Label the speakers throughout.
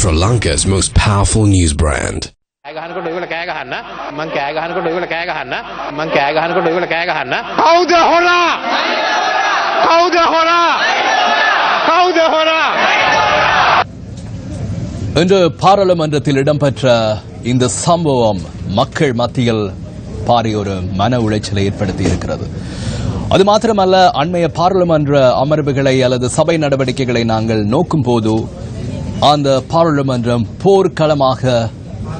Speaker 1: Sri Lanka's most powerful news brand.
Speaker 2: இன்று பாராளுமன்றத்தில் இடம்பெற்ற இந்த சம்பவம் மக்கள் மத்தியில் பாரிய ஒரு மன உளைச்சலை ஏற்படுத்தி இருக்கிறது அது மாத்திரமல்ல அண்மைய பாராளுமன்ற அமர்வுகளை அல்லது சபை நடவடிக்கைகளை நாங்கள் நோக்கும் போது அந்த பாராளுமன்றம் போர்க்களமாக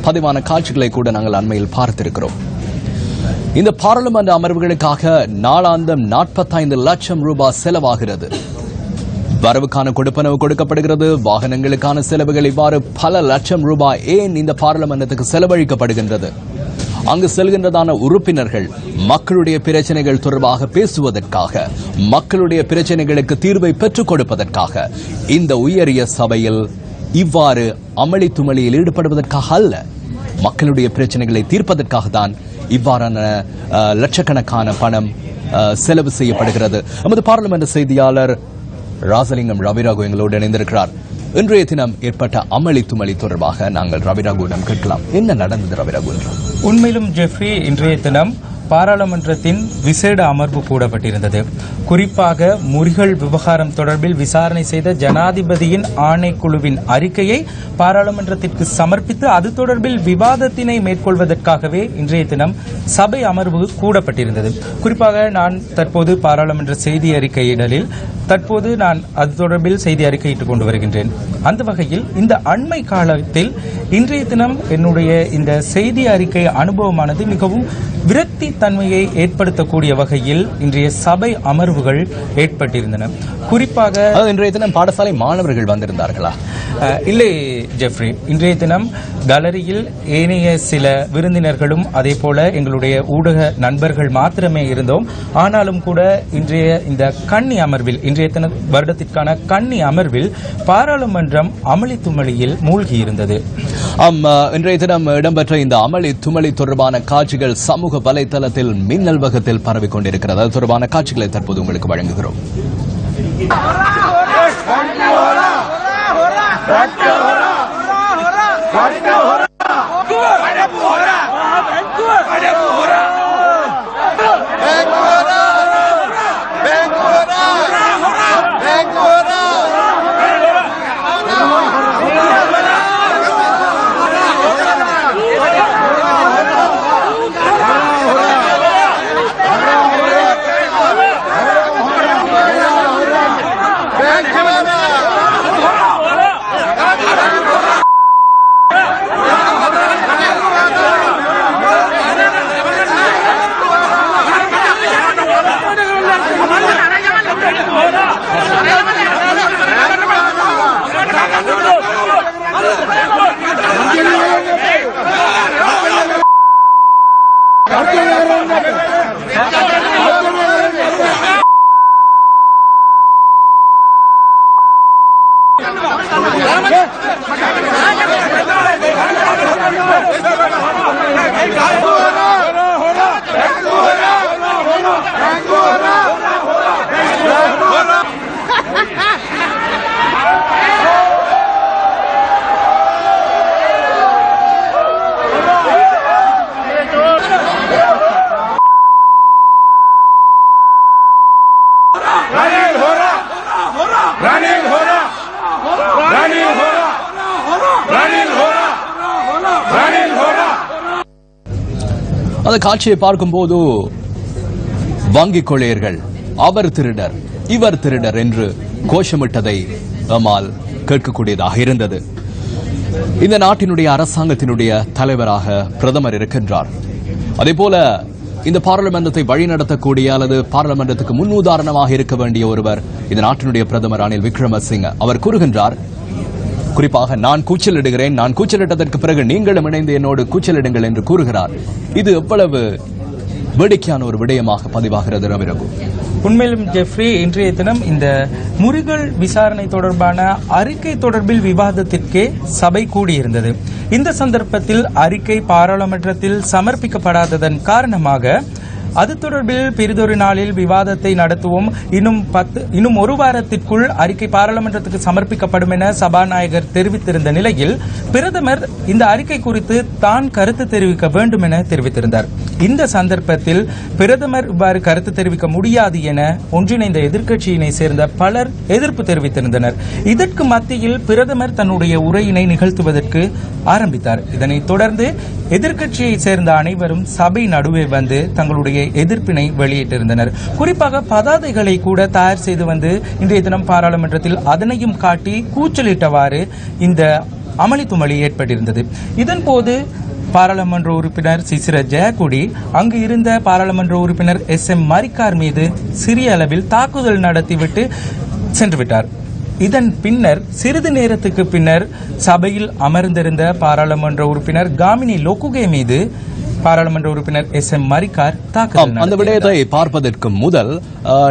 Speaker 2: பதிவான காட்சிகளை கூட நாங்கள் அண்மையில் பார்த்திருக்கிறோம். இந்த பாராளுமன்ற அமர்வுகளுக்காக நாளாந்தம் நாற்பத்தைந்து லட்சம் ரூபாய் செலவாகிறது. வரவுக்கான கொடுப்பனவு கொடுக்கப்படுகிறது வாகனங்களுக்கான செலவுகள் இவ்வாறு பல லட்சம் ரூபாய் ஏன் இந்த பாராளுமன்றத்துக்கு செலவழிக்கப்படுகின்றது? அங்கு செல்கின்றதான உறுப்பினர்கள் மக்களுடைய பிரச்சனைகள் தொடர்பாக பேசுவதற்காக மக்களுடைய பிரச்சனைகளுக்கு தீர்வை பெற்றுக் கொடுப்பதற்காக இந்த உயரிய சபையில் இவ்வாறு அமளி துமளியில் ஈடுபடுவதற்காக அல்ல மக்களுடைய பிரச்சனைகளை தீர்ப்பதற்காக தான் இவ்வாறான லட்சக்கணக்கான பணம் செலவு செய்யப்படுகிறது. நமது பாராளுமன்ற செய்தியாளர் ராசலிங்கம் ரவிராகு எங்களோடு இணைந்திருக்கிறார். இன்றைய தினம் ஏற்பட்ட அமளி துமளி தொடர்பாக நாங்கள் ரவிராகுவிடம் கேட்கலாம். என்ன நடந்தது ரவிராகு?
Speaker 3: உண்மையிலும் ஜெஃப்ரி இன்றைய தினம் பாராளுமன்றத்தின் விசேட அமர்வு கூடப்பட்டிருந்தது குறிப்பாக முறிகள் விவகாரம் தொடர்பில் விசாரணை செய்த ஜனாதிபதியின் ஆணைக்குழுவின் அறிக்கையை பாராளுமன்றத்திற்கு சமர்ப்பித்து அது தொடர்பில் விவாதத்தினை மேற்கொள்வதற்காகவே இன்றைய தினம் சபை அமர்வு கூடப்பட்டிருந்தது. குறிப்பாக நான் தற்போது பாராளுமன்ற செய்தி அறிக்கையிடலில் தற்போது நான் அது தொடர்பில் செய்தி அறிக்கையிட்டுக் கொண்டு வருகின்றேன். அந்த வகையில் இந்த அண்மை காலத்தில் இன்றைய தினம் என்னுடைய இந்த செய்தி அறிக்கை அனுபவமானது மிகவும் விரக்தி தன்மையை ஏற்படுத்தக்கூடிய வகையில் இன்றைய சபை அமர்வுகள் ஏற்பட்டிருந்தன. குறிப்பாக
Speaker 2: இன்றைய தினம் பாடசாலை மாணவர்கள் வந்திருந்தார்களா?
Speaker 3: இல்லை ஜெஃப்ரி. இன்றைய தினம் கேலரியில் ஏனைய சில விருந்தினர்களும் அதே போல எங்களுடைய ஊடக நண்பர்கள் மாத்திரமே இருந்தோம். ஆனாலும் கூட இன்றைய இந்த கன்னி அமர்வில் இன்றைய தின வருடத்திற்கான கன்னி அமர்வில் பாராளுமன்றம் அமளி துமளியில் மூழ்கியிருந்தது
Speaker 2: ஆம் அஹ், இன்றைய தினம் இடம்பெற்ற இந்த அமளி துமளி தொடர்பான காட்சிகள் சமூக வலைதளத்தில் மின்னல் வகத்தில் பரவிக் கொண்டிருக்கிறது அது தொடர்பான காட்சிகளை தற்போது உங்களுக்கு வழங்குகிறோம். Yeah! அந்த காட்சியை பார்க்கும்போது வங்கிக் கொள்ளையர்கள் அவர் திருடர் இவர் திருடர் என்று கோஷமிட்டதை நம்மால் கேட்கக்கூடியதாக இருந்தது. இந்த நாட்டினுடைய அரசாங்கத்தினுடைய தலைவராக பிரதமர் இருக்கின்றார். அதே போல இந்த பாராளுமன்றத்தை வழிநடத்தக்கூடிய அல்லது பாராளுமன்றத்துக்கு முன் உதாரணமாக இருக்க வேண்டிய ஒருவர் இந்த நாட்டினுடைய பிரதமர் ரணில் விக்ரமசிங்க. அவர் கூறுகின்றார் குறிப்பாக நான் கூச்சலிடுகிறேன் நான் கூச்சலிட்டதற்கு பிறகு நீங்களும் இணைந்து என்னோடு கூச்சலிடுங்கள் என்று கூறுகிறார். இது எவ்வளவு வேடிக்கையான ஒரு விடயமாக பதிவாகிறது ரவிரகு
Speaker 3: உண்மையிலும் ஜெஃப்ரி இன்றைய தினம் இந்த முறிகள் விசாரணை தொடர்பான அறிக்கை தொடர்பில் விவாதத்திற்கே சபை கூடியிருந்தது. இந்த சந்தர்ப்பத்தில் அறிக்கை பாராளுமன்றத்தில் சமர்ப்பிக்கப்படாததன் காரணமாக அது தொடர்பில் பிறிதொரு நாளில் விவாதத்தை நடத்துவோம். இன்னும் பத்து இன்னும் ஒரு வாரத்திற்குள் அறிக்கை பாராளுமன்றத்துக்கு சமர்ப்பிக்கப்படும் என சபாநாயகர் தெரிவித்திருந்த நிலையில் பிரதமர் இந்த அறிக்கை குறித்து தான் கருத்து தெரிவிக்க வேண்டும் என தெரிவித்திருந்தார். இந்த சந்தர்ப்பத்தில் பிரதமர் இவ்வாறு கருத்து தெரிவிக்க முடியாது என ஒன்றிணைந்த எதிர்க்கட்சியினை சேர்ந்த பலர் எதிர்ப்பு தெரிவித்திருந்தனர். இதற்கு மத்தியில் பிரதமர் தன்னுடைய உரையினை நிகழ்த்துவதற்கு ஆரம்பித்தார். இதனைத் தொடர்ந்து எதிர்க்கட்சியை சேர்ந்த அனைவரும் சபை நடுவே வந்து தங்களுடைய எதிர்ப்பினை வெளியிட்டிருந்தனர். குறிப்பாக பதாதைகளை கூட தயார் செய்து வந்து இன்றைய தினம் பாராளுமன்றத்தில் அதனையும் காட்டி கூச்சலிட்டவாறு இந்த அமளி துமளி ஏற்பட்டிருந்தது. இதன்போது பாராளுமன்ற உறுப்பினர் சிசிர ஜெயக்குடி அங்கு இருந்த பாராளுமன்ற உறுப்பினர் எஸ் எம் மரிக்கார் மீது சிறிய அளவில் தாக்குதல் நடத்திவிட்டு சென்றுவிட்டார். இதன் பின்னர் சிறிது நேரத்துக்கு பின்னர் சபையில் அமர்ந்திருந்த பாராளுமன்ற உறுப்பினர் காமினி லோக்குகே மீது பாராளுமன்ற உறுப்பினர் எஸ் எம் மரிக்கார் தாக்குதல்
Speaker 2: ஆம், அந்த. விடயத்தை பார்ப்பதற்கு முதல்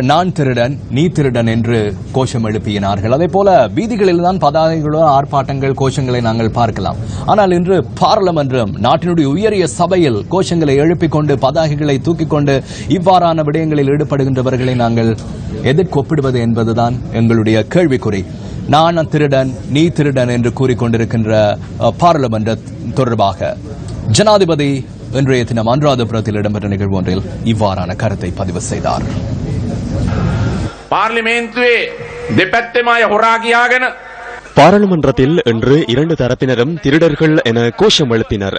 Speaker 2: நான் திருடன் நீ திருடன் என்று கோஷம் எழுப்பினார்கள். அதே போல வீதிகளில் தான் பதாகைகளோ ஆர்ப்பாட்டங்கள் கோஷங்களை நாங்கள் பார்க்கலாம். ஆனால் இன்று பாராளுமன்றம் நாட்டினுடைய உயரிய சபையில் கோஷங்களை எழுப்பிக் கொண்டு பதாகைகளை தூக்கிக் கொண்டு இவ்வாறான விடயங்களில் ஈடுபடுகின்றவர்களை நாங்கள் எதற்கு ஒப்பிடுவது என்பதுதான் எங்களுடைய கேள்விக்குறி. நான் திருடன் நீ திருடன் என்று கூறிக்கொண்டிருக்கின்ற பாராளுமன்ற தொடர்பாக. ஜனாதிபதி இன்றைய தினம் அனுராதபுரத்தில் இடம்பெற்ற நிகழ்வு ஒன்றில் இவ்வாறான கருத்தை பதிவு செய்தார்
Speaker 4: පාර්ලිමේන්තුවේ දෙපැත්තෙම අය හොරා කියාගෙන
Speaker 5: பாராளுமன்றத்தில் இன்று இரண்டு தரப்பினரும் திருடர்கள் என கோஷம் எழுப்பினர்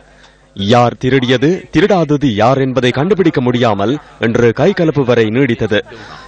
Speaker 5: யார் திருடியது திருடாதது யார் என்பதை கண்டுபிடிக்க முடியாமல் இன்று கைகலப்பு வரை நீடித்தது.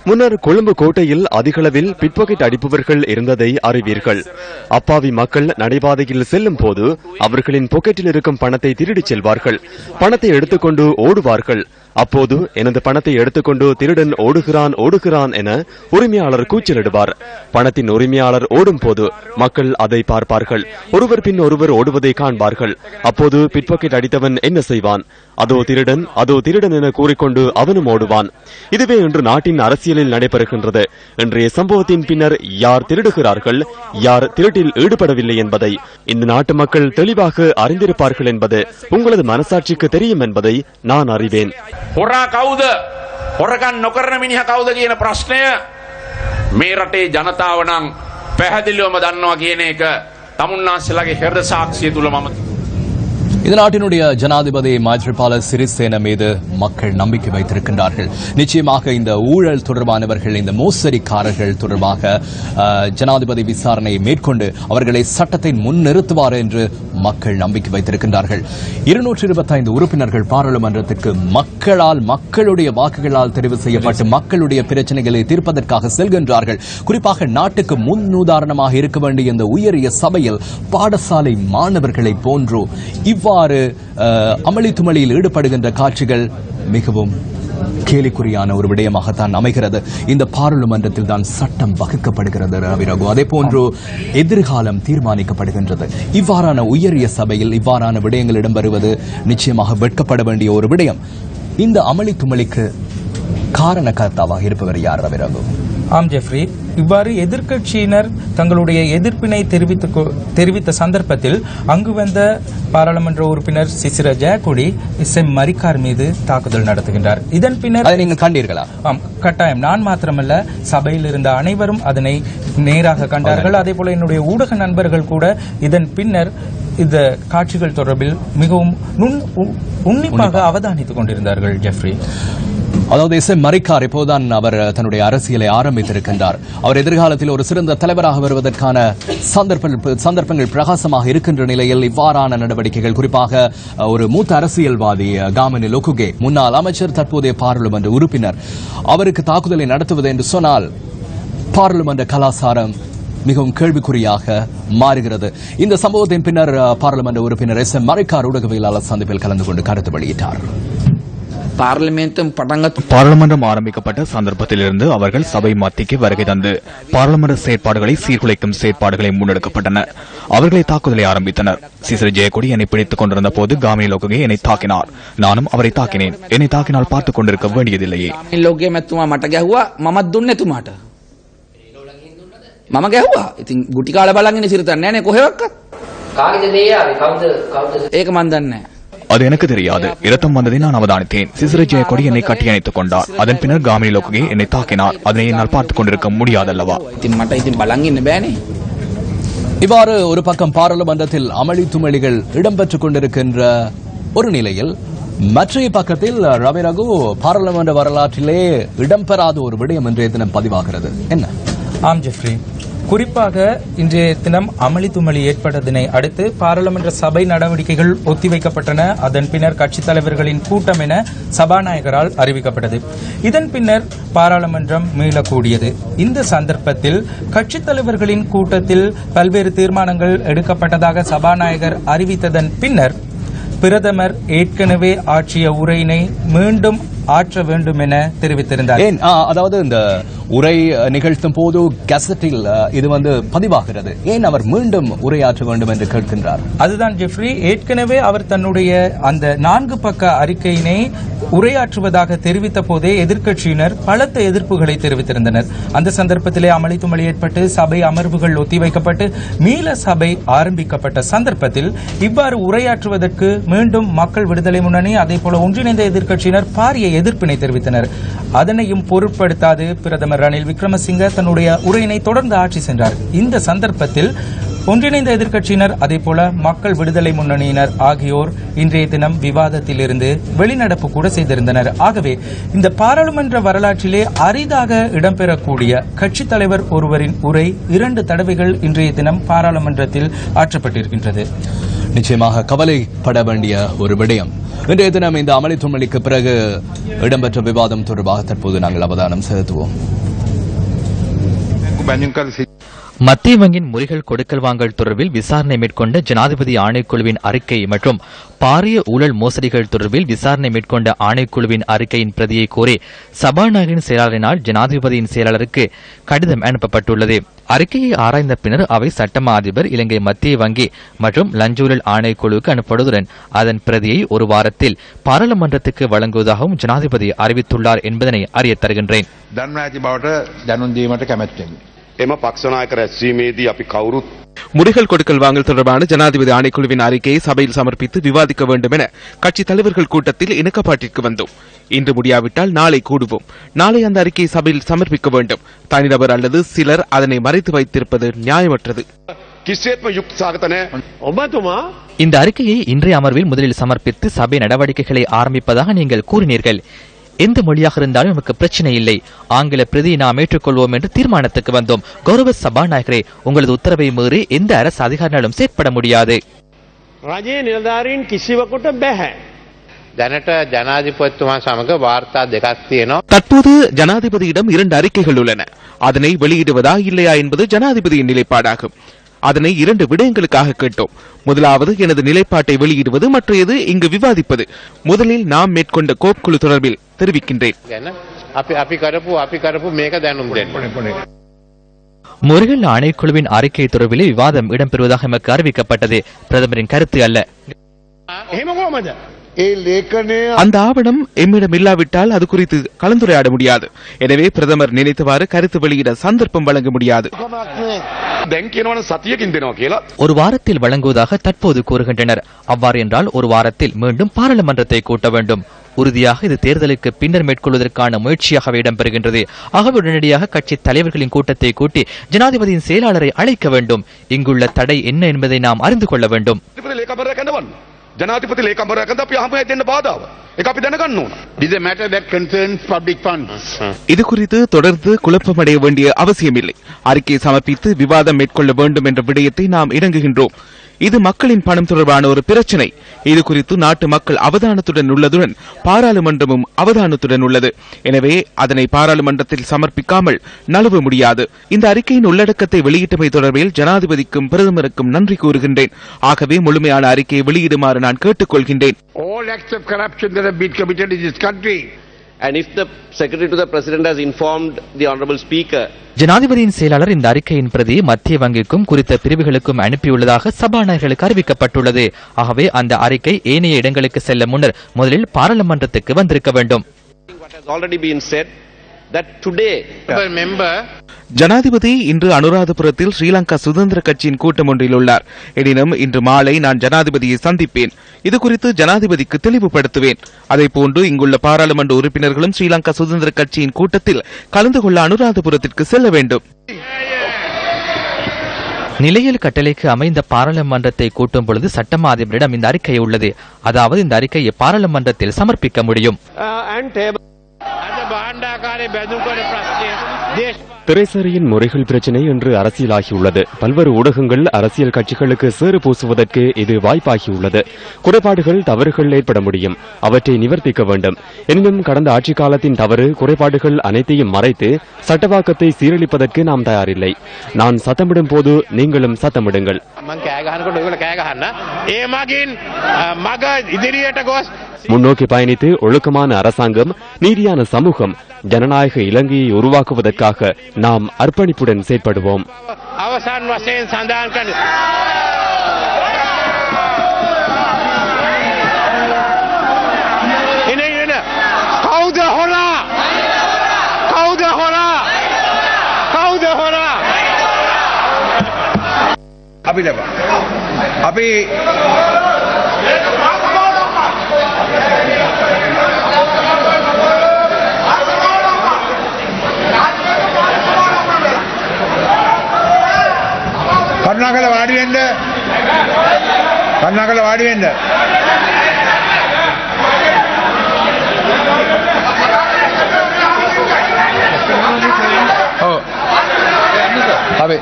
Speaker 5: முன்னர் கொழும்பு கோட்டையில் அதிகளவில் பிட்பாக்கெட் அடிப்பவர்கள் இருந்ததை அறிவீர்கள். அப்பாவி மக்கள் நடைபாதையில் செல்லும் போது அவர்களின் பொக்கெட்டில் இருக்கும் பணத்தை திருடிச் செல்வார்கள். பணத்தை எடுத்துக்கொண்டு ஓடுவார்கள். அப்போது எனது பணத்தை எடுத்துக்கொண்டு திருடன் ஓடுகிறான் ஓடுகிறான் என உரிமையாளர் கூச்சலிடுவார். பணத்தின் உரிமையாளர் ஓடும் போது மக்கள் அதை பார்ப்பார்கள். ஒருவர் பின் ஒருவர் ஓடுவதை காண்பார்கள். அப்போது பிட்பாக்கெட் அடித்தவன் என்ன செய்வான்? அதோ திருடன் அதோ திருடன் என கூறிக்கொண்டு அவனும் ஓடுவான் இதுவே இன்று நாட்டின் அரசியலில் நடைபெறுகின்றது இன்றைய சம்பவத்தின் பின்னர் யார் திருடுகிறார்கள் யார் திருட்டில் ஈடுபடவில்லை என்பதை இந்த நாட்டு மக்கள் தெளிவாக அறிந்திருப்பார்கள் என்பது உங்களது மனசாட்சிக்கு தெரியும் என்பதை நான் அறிவேன்
Speaker 4: හොරා කවුද හොරකන් නොකරන මිනිහ කවුද කියන ප්‍රශ්නය මේ රටේ ජනතාව නම් පැහැදිලිවම දන්නවා කියන එක තමුන්නාස්සලගේ හෙරද සාක්ෂිය තුළ මම
Speaker 2: இந்த நாட்டினுடைய ஜனாதிபதி மைத்ரிபால சிறிசேன மீது மக்கள் நம்பிக்கை வைத்திருக்கின்றார்கள். நிச்சயமாக இந்த ஊழல் தொடர்பானவர்கள் இந்த மோசடிக்காரர்கள் தொடர்பாக ஜனாதிபதி விசாரணையை மேற்கொண்டு அவர்களை சட்டத்தை முன்னிறுத்துவார் என்று மக்கள் நம்பிக்கை வைத்திருக்கின்றார்கள். இருநூற்றி இருபத்தைந்து உறுப்பினர்கள் பாராளுமன்றத்திற்கு மக்களால் மக்களுடைய வாக்குகளால் தெரிவு செய்யப்பட்டு மக்களுடைய பிரச்சனைகளை தீர்ப்பதற்காக செல்கின்றார்கள். குறிப்பாக நாட்டுக்கு முன் உதாரணமாக இருக்க வேண்டிய இந்த உயரிய சபையில் பாடசாலை மாணவர்களை போன்றோ இவ்வாறு இவ்வாறு அமளி துமளியில் ஈடுபடுகின்ற காட்சிகள் மிகவும் கேலிக்குறியான ஒரு விடயமாகத்தான் அமைகிறது. இந்த பாராளுமன்றத்தில் தான் சட்டம் வகுக்கப்படுகிறது ரவி ரகு. அதே போன்று எதிர்காலம் தீர்மானிக்கப்படுகின்றது. இவ்வாறான உயரிய சபையில் இவ்வாறான விடயங்கள் இடம்பெறுவது நிச்சயமாக வெட்கப்பட வேண்டிய ஒரு விடயம். இந்த அமளி துமளிக்கு காரணகர்த்தாவாக இருப்பவர் யார் ரவி ரகு
Speaker 3: ஆம் ஜெஃப்ரி. இவ்வாறு எதிர்க்கட்சியினர் தங்களுடைய எதிர்ப்பினை தெரிவித்து தெரிவித்த சந்தர்ப்பத்தில் அங்கு வந்த பாராளுமன்ற உறுப்பினர் சிசிர ஜெயக்குடி எம் மரிக்கார் மீது தாக்குதல் நடத்துகின்றார். இதன் பின்னர்
Speaker 2: நீங்கள் கண்டீர்களா?
Speaker 3: ஆம் கட்டாயம். நான் மாத்திரமல்ல சபையில் இருந்த அனைவரும் அதனை நேராக கண்டார்கள். அதே போல என்னுடைய ஊடக நண்பர்கள் கூட இதன் பின்னர் இந்த காட்சிகள் தொடர்பில் மிகவும் நுண் உன்னிப்பாக. அவதானித்துக் கொண்டிருந்தார்கள் ஜெஃப்ரி.
Speaker 2: அதாவது எஸ் எம் மரிக்கார் இப்போதுதான் அவர் தன்னுடைய அரசியலை ஆரம்பித்திருக்கின்றார். அவர் எதிர்காலத்தில் ஒரு சிறந்த தலைவராக வருவதற்கான சந்தர்ப்பங்கள் பிரகாசமாக இருக்கின்ற நிலையில் இவ்வாறான நடவடிக்கைகள் குறிப்பாக ஒரு மூத்த அரசியல்வாதி காமினி லொகுகே முன்னாள் அமைச்சர் தற்போதைய பாராளுமன்ற உறுப்பினர். அவருக்கு தாக்குதலை நடத்துவது என்று சொன்னால் பாராளுமன்ற கலாசாரம் மிகவும் கேள்விக்குறியாக மாறுகிறது. இந்த சம்பவத்தின் பின்னர் பாராளுமன்ற உறுப்பினர் எஸ் எம் மரிக்கார் ஊடகவியலாளர் சந்திப்பில் கலந்து கொண்டு கருத்து வெளியிட்டார்.
Speaker 6: பாராளுமன்றம் ஆரம்பிக்கப்பட்ட சந்தர்ப்பத்திலிருந்து அவர்கள் சபை மத்திக்கு வருகை தந்து பாராளுமன்ற செயற்பாடுகளை சீர்குலைக்கும் செயற்பாடுகளை முன்னெடுக்கப்பட்டன அவர்களை தாக்குதலை ஆரம்பித்தனர் சிசர் ஜெயக்கொடி என்னை பிடித்துக் கொண்டிருந்த போது காமினி லோககே என்னை தாக்கினார் நானும் அவரை தாக்கினேன் என்னை தாக்கினால் பார்த்துக் கொண்டிருக்க வேண்டியதில்லையே
Speaker 7: ලෝකයේ මැත්තුමා මට ගැහ්වා මමත් දුන්න එතුමාට මම ගැහ්වා ඉතින් ගුටිකාල බලගෙන සිරතන්න නෑනේ කොහෙවක්කත්
Speaker 8: කාගෙද දේ ආවේ කවුද කවුද
Speaker 7: ඒක මන් දන්නේ නෑ.
Speaker 6: அது எனக்கு தெரியாது. இரத்தம் வந்ததை நான் அவதானித்தேன். சிசிறு கொடி என்னை கட்டி அணைத்துக் கொண்டார் அதன் பின்னர் காமினி லோககே என்னை தாக்கினார். அதனை என்னால் பார்த்துக் கொண்டிருக்க முடியாதல்லவா?
Speaker 2: இவ்வாறு ஒரு பக்கம் பாராளுமன்றத்தில் அமளி துமளிகள் இடம்பெற்றுக் கொண்டிருக்கின்ற ஒரு நிலையில் மற்றைய பக்கத்தில் ரவி ரகு பாராளுமன்ற வரலாற்றிலே இடம்பெறாத ஒரு விடயம் இன்றைய தினம் பதிவாகிறது. என்ன?
Speaker 3: ஆம் ஜெஃப்ரி. குறிப்பாக இன்றைய தினம் அமளி துமளி ஏற்பட்டதனை அடுத்து பாராளுமன்ற சபை நடவடிக்கைகள் ஒத்திவைக்கப்பட்டன. அதன் பின்னர் கட்சித் தலைவர்களின் கூட்டம் என சபாநாயகரால் அறிவிக்கப்பட்டது. இதன் பின்னர் பாராளுமன்றம் மீளக்கூடியது. இந்த சந்தர்ப்பத்தில் கட்சித் தலைவர்களின் கூட்டத்தில் பல்வேறு தீர்மானங்கள் எடுக்கப்பட்டதாக சபாநாயகர் அறிவித்ததன் பின்னர் பிரதமர் ஏற்கனவே ஆற்றிய உரையினை மீண்டும் ஆற்ற வேண்டும் என தெரிவித்திருந்தார்.
Speaker 2: ஏன்? அதாவது இந்த உரை நிகழ்த்தும் போது கசட்டில் இது வந்து பதிவாகிறது. ஏன் அவர் மீண்டும் உரையாற்ற வேண்டும் என்று கேட்கின்றார்?
Speaker 3: அதுதான் ஜெஃப்ரி ஏற்கனவே அவர் தன்னுடைய அந்த நான்கு பக்க அறிக்கையினை உரையாற்றுவதாக தெரிவித்த போதே எதிர்க்கட்சியினர் பலத்த எதிர்ப்புகளை தெரிவித்திருந்தனர். அந்த சந்தர்ப்பத்திலே அமளி துமளி ஏற்பட்டு சபை அமர்வுகள் ஒத்திவைக்கப்பட்டு மீள சபை ஆரம்பிக்கப்பட்ட சந்தர்ப்பத்தில் இவ்வாறு உரையாற்றுவதற்கு மீண்டும் மக்கள் விடுதலை முன்னணி அதே போல ஒன்றிணைந்த எதிர்க்கட்சியினர் பாரிய எதிர்ப்பினை தெரிவித்தனர். அதனையும் பொருட்படுத்தாது பிரதமர் ரணில் விக்ரமசிங்க தன்னுடைய உரையினை தொடர்ந்து ஆட்சி சென்றார். இந்த சந்தர்ப்பத்தில் ஒன்றிணைந்த எதிர்க்கட்சியினர் அதேபோல மக்கள் விடுதலை முன்னணியினர் ஆகியோர் இன்றைய தினம் விவாதத்தில் இருந்து வெளிநடப்பு கூட செய்திருந்தனர். ஆகவே இந்த பாராளுமன்ற வரலாற்றிலே அரிதாக இடம்பெறக்கூடிய கட்சித் தலைவர் ஒருவரின் உரை இரண்டு தடவைகள் இன்றைய தினம் பாராளுமன்றத்தில் ஆற்றப்பட்டிருக்கின்றது.
Speaker 2: நிச்சயமாக கவலைப்பட வேண்டிய ஒரு விடயம். இன்றைய தினம் இந்த அமளி துமளிக்கு பிறகு இடம்பெற்ற விவாதம் தொடர்பாக தற்போது நாங்கள் அவதானம் செலுத்துவோம்.
Speaker 8: மத்திய வங்கியின் முறிகள் கொடுக்கல் வாங்கல் தொடர்பில் விசாரணை மேற்கொண்ட ஜனாதிபதி ஆணைக்குழுவின் அறிக்கை மற்றும் பாரிய ஊழல் மோசடிகள் தொடர்பில் விசாரணை மேற்கொண்ட ஆணைக்குழுவின் அறிக்கையின் பிரதியை கோரி சபாநாயகரின் செயலாளரினால் ஜனாதிபதியின் செயலாளருக்கு கடிதம் அனுப்பப்பட்டுள்ளது. அறிக்கையை ஆராய்ந்த பின்னர் அவை சட்டமா அதிபர் இலங்கை மத்திய வங்கி மற்றும் லஞ்சூழல் ஆணைக்குழுவுக்கு அனுப்படுவதுடன் அதன் பிரதியை ஒரு வாரத்தில் பாராளுமன்றத்துக்கு வழங்குவதாகவும் ஜனாதிபதி அறிவித்துள்ளார் என்பதனை அறியத் தருகின்றேன்
Speaker 9: දන්වා ඇති බවට දැනුම් දීමට කැමැත්තෙමි.
Speaker 10: එම පක්ෂනායක රැස්වීමේදී අපි කවුරුත්
Speaker 11: முறைகள் கொடுக்கல் வாங்கல் தொடர்பான ஜனாதிபதி ஆணைக்குழுவின் அறிக்கையை சபையில் சமர்ப்பித்து விவாதிக்க வேண்டும் என கட்சித் தலைவர்கள் கூட்டத்தில் இணக்கப்பாட்டிற்கு வந்தோம் இன்று முடியாவிட்டால் நாளை கூடுவோம் நாளை அந்த அறிக்கையை சபையில் சமர்ப்பிக்க வேண்டும் தனிநபர் அல்லது சிலர் அதனை மறைத்து வைத்திருப்பது நியாயமற்றது
Speaker 10: කිසිේත්ම යුක්ත සාගත නෑ
Speaker 9: ඔබතුමා
Speaker 8: இந்த அறிக்கையை இன்றைய அமர்வில் முதலில் சமர்ப்பித்து சபை நடவடிக்கைகளை ஆரம்பிப்பதாக நீங்கள் கூறினீர்கள் எந்த மொழியாக இருந்தாலும் நமக்கு பிரச்சனை இல்லை ஆங்கில பிரதியை நாம் ஏற்றுக்கொள்வோம் என்று தீர்மானத்துக்கு வந்தோம் கௌரவ சபாநாயகரே உங்களது உத்தரவை மீறி எந்த அரசு அதிகாரினாலும் செயற்பட முடியாது
Speaker 9: රජයේ නිලධාරීන් කිසිවකුට බැහැ. දැනට ජනාධිපත්තුමා සමඟ වාර්තා දෙකක් තියෙනවා.
Speaker 11: தற்போது ஜனாதிபதியிடம் இரண்டு அறிக்கைகள் உள்ளன அதனை வெளியிடுவதா இல்லையா என்பது ஜனாதிபதியின் நிலைப்பாடாகும் அதனை இரண்டு விடயங்களுக்காக கேட்டோம் முதலாவது எனது நிலைப்பாட்டை வெளியிடுவது மற்றையது இங்கு விவாதிப்பது முதலில் நாம் மேற்கொண்ட கோப்குழு தொடர்பில் தெரிவிக்கின்றேன்.
Speaker 8: முருகல் ஆணைக்குழுவின் அறிக்கை தொடர்பிலே விவாதம் இடம்பெறுவதாக எமக்கு அறிவிக்கப்பட்டது. பிரதமரின் கருத்து அல்ல.
Speaker 11: அந்த ஆவணம் எம்மிடம் இல்லாவிட்டால் அது குறித்து கலந்துரையாட முடியாது. எனவே பிரதமர் நினைத்தவாறு கருத்து வெளியிட சந்தர்ப்பம் வழங்க முடியாது.
Speaker 8: ஒரு வாரத்தில் வழங்குவதாக தற்போது கூறுகின்றனர். அவ்வாறு என்றால் ஒரு வாரத்தில் மீண்டும் பாராளுமன்றத்தை கூட்ட வேண்டும். உறுதியாக இது தேர்தலுக்கு பின்னர் மேற்கொள்வதற்கான முயற்சியாகவே இடம்பெறுகின்றது ஆகவே உடனடியாக கட்சி தலைவர்களின் கூட்டத்தை கூட்டி ஜனாதிபதியின் செயலாளரை அழைக்க வேண்டும் இங்குள்ள தடை என்ன என்பதை நாம் அறிந்து கொள்ள வேண்டும்
Speaker 10: ජනාධිපති ලේකම්වරයා කැඳවන්න. ජනාධිපති ලේකම්වරයා කැඳ අපි හමුවේ දෙන්න බාධාව. ඒක අපි දැනගන්න ඕන.
Speaker 9: is a matter that concerns public funds.
Speaker 11: இது குறித்து தொடர்ந்து குழப்பமடைய வேண்டிய அவசியமில்லை அறிக்கை சமர்ப்பித்து விவாதம் மேற்கொள்ள வேண்டும் என்ற விடயத்தை நாம் இணங்குகின்றோம் இது மக்களின் பணம் தொடர்பான ஒரு பிரச்சனை. இது குறித்து நாட்டு மக்கள் அவதானத்துடன் உள்ளதுடன் பாராளுமன்றமும் அவதானத்துடன் உள்ளது. எனவே அதனை பாராளுமன்றத்தில் சமர்ப்பிக்காமல் நழுவ முடியாது. இந்த அறிக்கையின் உள்ளடக்கத்தை வெளியிட்டமை தொடர்பில் ஜனாதிபதிக்கும் பிரதமருக்கும் நன்றி கூறுகின்றேன். ஆகவே முழுமையான அறிக்கையை வெளியிடுமாறு நான் கேட்டுக்கொள்கின்றேன்.
Speaker 9: All acts of corruption that have been committed in this country
Speaker 12: And if the Secretary to the President has informed the Honorable Speaker
Speaker 8: ஜனாதிபதியின் செயலாளர் இந்த அறிக்கையின் பிரதி மத்திய வங்கிக்கும் குறித்த பிரிவுகளுக்கும் அனுப்பியுள்ளதாக சபாநாயகர்களுக்கு அறிவிக்கப்பட்டுள்ளது. ஆகவே அந்த அறிக்கை ஏனைய இடங்களுக்கு செல்ல முன்னர் முதலில் பாராளுமன்றத்துக்கு வந்திருக்க வேண்டும்.
Speaker 11: ஜனாதிபதி இன்று அனுராதபுரத்தில் ஸ்ரீலங்கா சுதந்திர கட்சியின் கூட்டம் ஒன்றில் உள்ளார். எனினும் இன்று மாலை நான் ஜனாதிபதியை சந்திப்பேன். இது குறித்து ஜனாதிபதிக்கு தெளிவுபடுத்துவேன். அதேபோன்று இங்குள்ள பாராளுமன்ற உறுப்பினர்களும் ஸ்ரீலங்கா சுதந்திர கட்சியின் கூட்டத்தில் கலந்து கொள்ள அனுராதபுரத்திற்கு செல்ல வேண்டும்.
Speaker 8: நிலையில் கட்டளைக்கு அமைந்த பாராளுமன்றத்தை கூட்டும் பொழுது சட்டமா அதிபரிடம் இந்த அறிக்கை உள்ளது. அதாவது இந்த அறிக்கையை பாராளுமன்றத்தில் சமர்ப்பிக்க முடியும்.
Speaker 4: பாண்டாக்காரை பிரச்சனை.
Speaker 5: திரைசேரியின் முறைகள் பிரச்சினை இன்று அரசியலாகியுள்ளது. பல்வேறு ஊடகங்கள் அரசியல் கட்சிகளுக்கு சேறு பூசுவதற்கு இது வாய்ப்பாகியுள்ளது. குறைபாடுகள் தவறுகள் ஏற்பட முடியும். அவற்றை நிவர்த்திக்க வேண்டும். எனினும் கடந்த ஆட்சி காலத்தின் தவறு குறைபாடுகள் அனைத்தையும் மறைத்து சட்டவாக்கத்தை சீரழிப்பதற்கு நாம் தயாரில்லை. நான் சத்தமிடும் போது நீங்களும் சத்தமிடுங்கள். முன்னோக்கி பயணித்து ஒழுக்கமான அரசாங்கம் நீதியான சமூக ஜனநாயக இலங்கையை உருவாக்குவதற்காக நாம் அர்ப்பணிப்புடன் செயற்படுவோம்
Speaker 4: අවසන් වශයෙන් සඳහන්
Speaker 13: කරුණාකර වාඩි වෙන්න. කරුණාකර වාඩි වෙන්න. ඔව්. අපි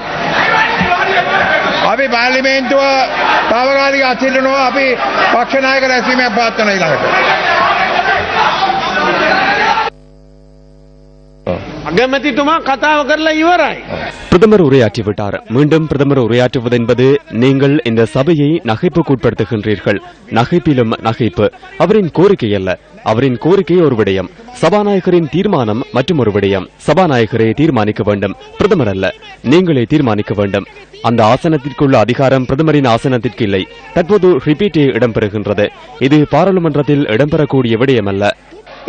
Speaker 13: අපි පාර්ලිමේන්තුව තාවකාලික අත්හිටුනවා අපි පක්ෂ නායක රැස්වීමක් පවත්වන ඊළඟට.
Speaker 12: අගමැතිතුමා කතාව කරලා ඉවරයි.
Speaker 5: பிரதமர் உரையாற்றிவிட்டார். மீண்டும் பிரதமர் உரையாற்றுவது என்பது நீங்கள் இந்த சபையை நகைப்புக்குட்படுத்துகின்றீர்கள். நகைப்பிலும் நகைப்பு. அவரின் கோரிக்கை அல்ல. அவரின் கோரிக்கை ஒரு விடயம். சபாநாயகரின் தீர்மானம் மற்றும் ஒரு விடயம். சபாநாயகரை தீர்மானிக்க வேண்டும். பிரதமர் அல்ல. நீங்களே தீர்மானிக்க வேண்டும். அந்த ஆசனத்திற்குள்ள அதிகாரம் பிரதமரின் ஆசனத்திற்கு இல்லை. தற்போது ரிப்பீட்டே இடம்பெறுகின்றது. இது பாராளுமன்றத்தில் இடம்பெறக்கூடிய விடயம் அல்ல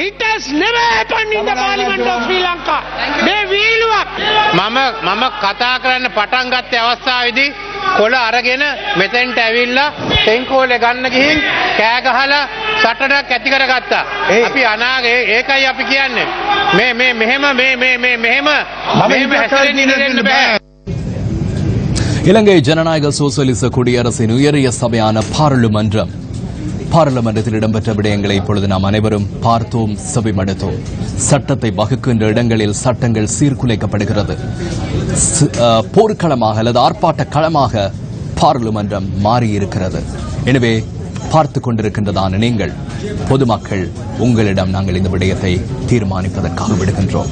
Speaker 4: It has never happened in the parliament of Sri Lanka. මේ වීලුවක්. මම මම කතා කරන්න පටන් ගත්ත අවස්ථාවේදී කොළ අරගෙන මෙතෙන්ට ඇවිල්ලා තෙන්කෝලේ ගන්න ගිහින් කෑ ගහලා සටනක් ඇති කරගත්තා. අපි අනාගේ ඒකයි අපි කියන්නේ. මේ මේ මෙහෙම මේ මේ මේ මෙහෙම මෙහෙම හැසිරෙන්න ඉඩ දෙන්න බෑ.
Speaker 2: இலங்கை ஜனநாயக சோசலிச குடியரசின் உயரிய சபையான பாராளுமன்றம் பாராளுமன்றத்தில் இடம்பெற்ற விடயங்களை இப்பொழுது நாம் அனைவரும் பார்த்தோம் செவிமடுத்தோம். சட்டத்தை வகுக்கின்ற இடங்களில் சட்டங்கள் சீர்குலைக்கப்படுகிறது. அஹ், போர்க்களமாக அல்லது ஆர்ப்பாட்ட களமாக பாராளுமன்றம் மாறியிருக்கிறது. எனவே பார்த்து கொண்டிருக்கின்றதான நீங்கள் பொதுமக்கள் உங்களிடம் நாங்கள் இந்த விடயத்தை தீர்மானிப்பதற்காக விடுகின்றோம்.